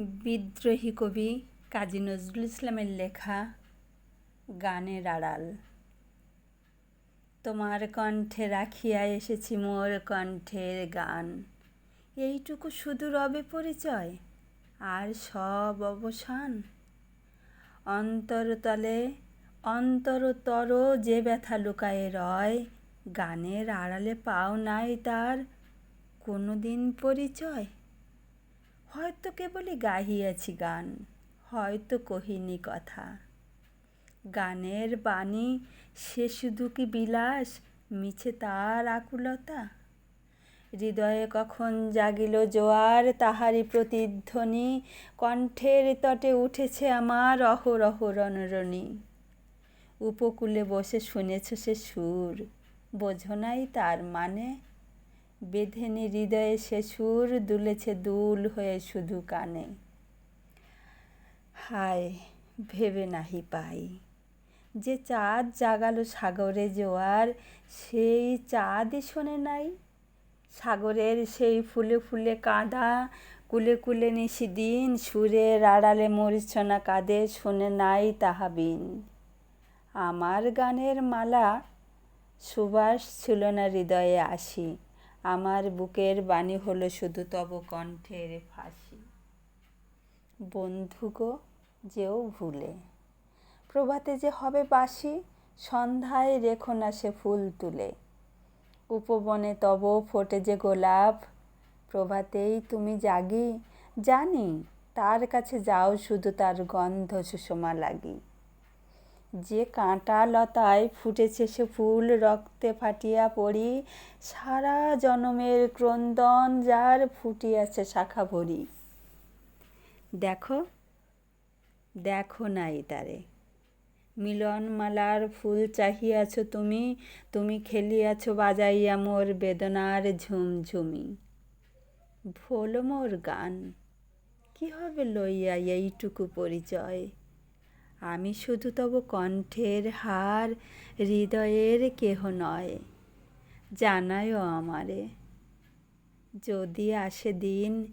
বিদ্রোহী কবি কাজী নজরুল ইসলামের লেখা গানের আড়াল। তোমার কণ্ঠে রাখিয়া এসেছি মোর কণ্ঠের গান। এইটুকু শুধু রবে পরিচয়, আর সব অবসান? অন্তরতলে অন্তরতর যে ব্যথা লুকায়ে রয়, গানের আড়ালে পাও নাই তার কোনো দিন পরিচয়? হয়তো কেবলই গাহিয়াছি গান, হয়তো কহিনি কথা। গানের বাণী, সে শুধু কি বিলাস, মিছে তার আকুলতা? হৃদয়ে কখন জাগিল জোয়ার, তাহারই প্রতিধ্বনি, কণ্ঠের তটে উঠেছে আমার অহরহ রণরণী। উপকূলে বসে শুনেছ সে সুর, বোঝো নাই তার মানে? বেঁধেনি হৃদয়ে সে সুর, দুলেছে দুল হয়ে শুধু কানে। হায়, ভেবে নাহি পাই যে চাঁদ জাগালো সাগরে জোয়ার, সেই চাঁদই শোনে নাই। সাগরের সেই ফুলে ফুলে কাঁদা, কুলে কুলে নিশিদিন সুরের আড়ালে মরিচ্ছনা কাঁদে, শোনে নাই তাহাবিন আমার গানের মালা সুবাস ছিল না হৃদয়ে আসি। আমার বুকের বাণী হলো শুধু তব কণ্ঠের ফাঁসি। বন্ধুগো যেও ভুলে। প্রভাতে যে হবে বাসি সন্ধ্যায় রেখো না সে ফুল তুলে। উপবনে তব ফোটে যে গোলাপ, প্রভাতেই তুমি জাগি। জানি, তার কাছে যাও শুধু তার গন্ধ সুষমা লাগি। যে কাঁটা লতায় ফুটেছে সে ফুল রক্তে ফাটিয়া পড়ি, সারা জনমের ক্রন্দন যার ফুটিয়াছে শাখা ভরি। দেখো দেখো নাই তারে মিলনমালার ফুল চাহিয়াছ তুমি তুমি খেলিয়াছ বাজাইয়া মোর বেদনার ঝুমঝুমি। ভোল মোর গান কি হবে লইয়া এইটুকু পরিচয়? আমি শুধু তব কণ্ঠের হার, হৃদয়ের কেহ নয়, জানায়ও আমারে। যদি আসে দিন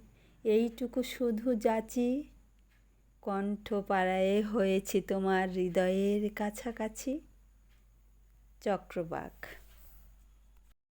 এইটুকু শুধু যাচি কণ্ঠ পাড়ায়ে হয়েছি তোমার হৃদয়ের কাছাকাছি। চক্রবাক